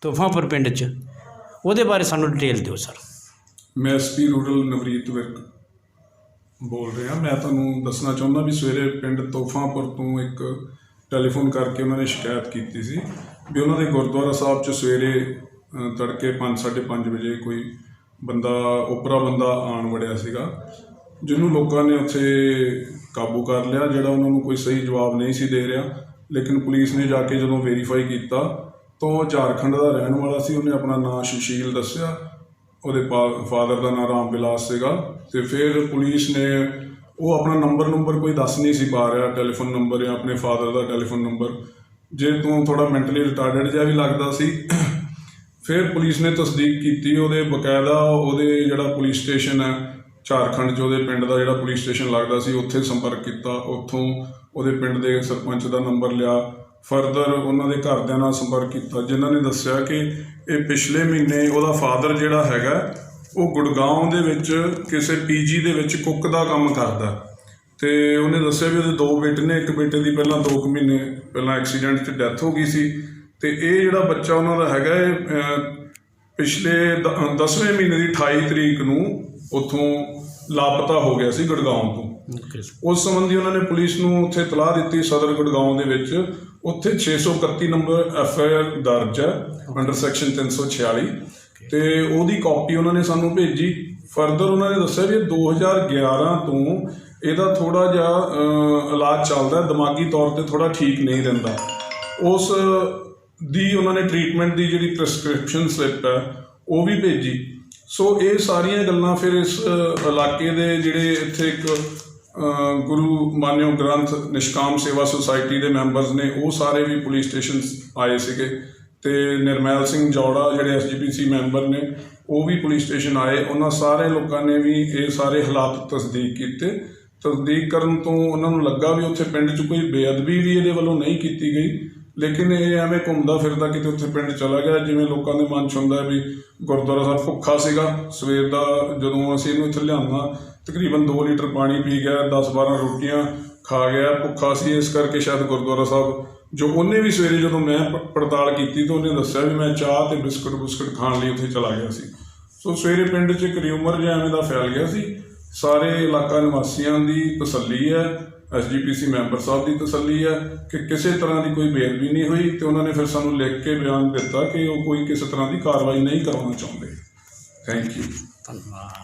ਤੋਹਫਾਪੁਰ ਪਿੰਡ 'ਚ। ਉਹਦੇ ਬਾਰੇ ਸਾਨੂੰ ਡਿਟੇਲ ਦਿਓ ਸਰ। ਮੈਂ ਐਸਪੀ ਰੂਰਲ ਨਵਰੀਤ ਵਿਰਕ ਬੋਲ ਰਿਹਾ। ਮੈਂ ਤੁਹਾਨੂੰ ਦੱਸਣਾ ਚਾਹੁੰਦਾ ਵੀ ਸਵੇਰੇ ਪਿੰਡ ਤੋਫਾਂਪੁਰ ਤੋਂ ਇੱਕ ਟੈਲੀਫੋਨ ਕਰਕੇ ਉਹਨਾਂ ਨੇ ਸ਼ਿਕਾਇਤ ਕੀਤੀ ਸੀ ਵੀ ਉਹਨਾਂ ਦੇ ਗੁਰਦੁਆਰਾ ਸਾਹਿਬ 'ਚ ਸਵੇਰੇ ਅ, ਤੜਕੇ 5:30 ਵਜੇ ਕੋਈ ਬੰਦਾ ਉਪਰਾ ਬੰਦਾ ਆਣ ਵੜਿਆ ਸੀਗਾ ਜਿਹਨੂੰ ਲੋਕਾਂ ਨੇ ਉੱਥੇ ਕਾਬੂ ਕਰ ਲਿਆ ਜਿਹੜਾ ਉਹਨਾਂ ਨੂੰ ਕੋਈ ਸਹੀ ਜਵਾਬ ਨਹੀਂ ਸੀ ਦੇ ਰਿਹਾ। ਲੇਕਿਨ ਪੁਲਿਸ ਨੇ ਜਾ ਕੇ ਜਦੋਂ ਵੈਰੀਫਾਈ ਕੀਤਾ ਤੋਂ ਝਾਰਖੰਡ ਦਾ ਰਹਿਣ ਵਾਲਾ ਸੀ, ਉਹਨੇ ਆਪਣਾ ਨਾਂ ਸੁਸ਼ੀਲ ਦੱਸਿਆ। ਉਹਦੇ ਫਾਦਰ ਦਾ ਨਾਮ ਰਾਮ ਵਿਲਾਸ ਸੀਗਾ। ਤੇ ਫਿਰ ਪੁਲਿਸ ਨੇ ਉਹ ਆਪਣਾ ਨੰਬਰ ਨੰਬਰ ਕੋਈ ਦੱਸ ਨਹੀਂ ਸੀ ਪਾ ਰਿਹਾ, ਟੈਲੀਫੋਨ ਨੰਬਰ ਜਾਂ ਆਪਣੇ ਫਾਦਰ ਦਾ ਟੈਲੀਫੋਨ ਨੰਬਰ। ਜੇ ਤੂੰ ਥੋੜਾ ਮੈਂਟਲੀ ਰਿਟਾਰਡਡ ਜਿਹਾ ਵੀ ਲੱਗਦਾ ਸੀ, ਫਿਰ ਪੁਲਿਸ ਨੇ ਤਸਦੀਕ ਕੀਤੀ। ਉਹਦੇ ਬਕਾਇਦਾ ਉਹਦੇ ਜਿਹੜਾ ਪੁਲਿਸ ਸਟੇਸ਼ਨ ਹੈ, ਝਾਰਖੰਡ 'ਚ ਉਹਦੇ ਪਿੰਡ ਦਾ ਜਿਹੜਾ ਪੁਲਿਸ ਸਟੇਸ਼ਨ ਲੱਗਦਾ ਸੀ, ਉੱਥੇ ਸੰਪਰਕ ਕੀਤਾ। ਉੱਥੋਂ ਉਹਦੇ ਪਿੰਡ ਦੇ ਸਰਪੰਚ ਦਾ ਨੰਬਰ ਲਿਆ। ਫਰਦਰ ਉਹਨਾਂ ਦੇ ਘਰਦਿਆਂ ਨਾਲ ਸੰਪਰਕ ਕੀਤਾ ਜਿਨ੍ਹਾਂ ਨੇ ਦੱਸਿਆ ਕਿ ਇਹ ਪਿਛਲੇ ਮਹੀਨੇ ਉਹਦਾ ਫਾਦਰ ਜਿਹੜਾ ਹੈਗਾ ਉਹ ਗੁੜਗਾਉਂ ਦੇ ਵਿੱਚ ਕਿਸੇ ਪੀਜੀ ਦੇ ਵਿੱਚ ਕੁੱਕ ਦਾ ਕੰਮ ਕਰਦਾ। ਤੇ ਉਹਨੇ ਦੱਸਿਆ ਵੀ ਉਹਦੇ ਦੋ ਬੇਟੇ ਨੇ ਇੱਕ ਬੇਟੇ ਦੀ ਪਹਿਲਾਂ 2 ਮਹੀਨੇ ਪਹਿਲਾਂ ਐਕਸੀਡੈਂਟ 'ਚ ਡੈਥ ਹੋ ਗਈ ਸੀ। ਤੇ ਇਹ ਜਿਹੜਾ ਬੱਚਾ ਉਹਨਾਂ ਦਾ ਹੈਗਾ ਇਹ ਅਹ, ਪਿਛਲੇ 10ਵੇਂ ਮਹੀਨੇ ਦੀ 28 ਤਰੀਕ ਨੂੰ ਉੱਥੋਂ ਲਾਪਤਾ ਹੋ ਗਿਆ ਸੀ ਗੁੜਗਾਉਂ ਤੋਂ। ਉਸ ਸੰਬੰਧੀ ਉਹਨਾਂ ਨੇ ਪੁਲਿਸ ਨੂੰ ਉੱਥੇ ਤਲਾਹ ਦਿੱਤੀ ਸਦਰ ਗੁੜਗਾਉਂ ਦੇ ਵਿੱਚ। ਉੱਥੇ 631 ਨੰਬਰ ਐਫ ਆਈ ਆਰ ਦਰਜ ਹੈ ਅੰਡਰ ਸੈਕਸ਼ਨ 346 ਤੇ ਉਹਦੀ ਕਾਪੀ ਉਹਨਾਂ ਨੇ ਸਾਨੂੰ ਭੇਜੀ। ਫਰਦਰ ਉਹਨਾਂ ਨੇ ਦੱਸਿਆ ਵੀ ਇਹ 2011 ਤੋਂ ਇਹਦਾ ਥੋੜਾ ਜਿਹਾ ਇਲਾਜ ਚੱਲਦਾ ਦਿਮਾਗੀ ਤੌਰ ਤੇ ਥੋੜਾ ਠੀਕ ਨਹੀਂ ਰਹਿੰਦਾ। ਉਸ ਦੀ ਉਹਨਾਂ ਨੇ ਟ੍ਰੀਟਮੈਂਟ ਦੀ ਜਿਹੜੀ ਪ੍ਰੈਸਕ੍ਰਿਪਸ਼ਨ ਸਲਿੱਪ ਹੈ ਉਹ ਵੀ ਭੇਜੀ। ਸੋ ਇਹ ਸਾਰੀਆਂ ਗੱਲਾਂ ਫਿਰ ਇਸ ਇਲਾਕੇ ਦੇ ਜਿਹੜੇ ਇੱਥੇ ਇੱਕ ਗੁਰੂ ਮਾਨਿਓ ਗ੍ਰੰਥ ਨਿਸ਼ਕਾਮ ਸੇਵਾ ਸੁਸਾਇਟੀ ਦੇ ਮੈਂਬਰਸ ਨੇ, ਉਹ ਸਾਰੇ ਵੀ ਪੁਲਿਸ ਸਟੇਸ਼ਨ ਆਏ ਸੀਗੇ। ਤੇ ਨਿਰਮੈਲ ਸਿੰਘ ਜੌੜਾ ਜਿਹੜੇ ਐਸਜੀਪੀਸੀ ਮੈਂਬਰ ਨੇ, ਉਹ ਵੀ ਪੁਲਿਸ ਸਟੇਸ਼ਨ ਆਏ। ਉਹਨਾਂ ਸਾਰੇ ਲੋਕਾਂ ਨੇ ਵੀ ਇਹ ਸਾਰੇ ਹਾਲਾਤ ਤਸਦੀਕ ਕੀਤੇ। ਤਸਦੀਕ ਕਰਨ ਤੋਂ ਉਹਨਾਂ ਨੂੰ ਲੱਗਾ ਵੀ ਉੱਥੇ ਪਿੰਡ 'ਚ ਕੋਈ ਬੇਅਦਬੀ ਵੀ ਇਹਦੇ ਵੱਲੋਂ ਨਹੀਂ ਕੀਤੀ ਗਈ। ਲੇਕਿਨ ਇਹ ਐਵੇਂ ਘੁੰਮਦਾ ਫਿਰਦਾ ਕਿਤੇ ਉੱਥੇ ਪਿੰਡ ਚਲਾ ਗਿਆ, ਜਿਵੇਂ ਲੋਕਾਂ ਦੇ ਮਨ 'ਚ ਹੁੰਦਾ ਵੀ ਗੁਰਦੁਆਰਾ ਸਾਹਿਬ ਭੁੱਖਾ ਸੀਗਾ, ਸਵੇਰ ਦਾ ਜਦੋਂ ਅਸੀਂ ਇਹਨੂੰ ਇੱਥੇ ਲਿਆਂਦਾ, ਤਕਰੀਬਨ 2 ਲੀਟਰ ਪਾਣੀ ਪੀ ਗਿਆ 10-12 ਰੋਟੀਆਂ ਖਾ ਗਿਆ, ਭੁੱਖਾ ਸੀ, ਇਸ ਕਰਕੇ ਸ਼ਾਇਦ ਗੁਰਦੁਆਰਾ ਸਾਹਿਬ, ਜੋ ਉਹਨੇ ਵੀ ਸਵੇਰੇ ਜਦੋਂ ਮੈਂ ਪੜਤਾਲ ਕੀਤੀ ਤਾਂ ਉਹਨੇ ਦੱਸਿਆ ਵੀ ਮੈਂ ਚਾਹ ਤੇ ਬਿਸਕੁਟ ਬੁਸਕੁਟ ਖਾਣ ਲਈ ਉੱਥੇ ਚਲਾ ਗਿਆ ਸੀ। ਸੋ ਸਵੇਰੇ ਪਿੰਡ 'ਚ ਇੱਕ ਰਿਊਮਰ ਜਿਹਾ ਐਵੇਂ ਦਾ ਫੈਲ ਗਿਆ ਸੀ। ਸਾਰੇ ਇਲਾਕਾ ਨਿਵਾਸੀਆਂ ਦੀ ਤਸੱਲੀ ਹੈ ਐਸਜੀਪੀਸੀ ਮੈਂਬਰ ਸਾਹਿਬ ਦੀ ਤਸੱਲੀ ਹੈ ਕਿ ਕਿਸੇ ਤਰ੍ਹਾਂ ਦੀ ਕੋਈ ਬੇਅਦਬੀ ਨਹੀਂ ਹੋਈ ਤੇ ਉਹਨਾਂ ਨੇ ਫਿਰ ਸਾਨੂੰ ਲਿਖ ਕੇ ਬਿਆਨ ਦਿੱਤਾ ਕਿ ਉਹ ਕੋਈ ਕਿਸੇ ਤਰ੍ਹਾਂ ਦੀ ਕਾਰਵਾਈ ਨਹੀਂ ਕਰਵਾਉਣਾ ਚਾਹੁੰਦੇ। ਥੈਂਕ ਯੂ ਧੰਨਵਾਦ।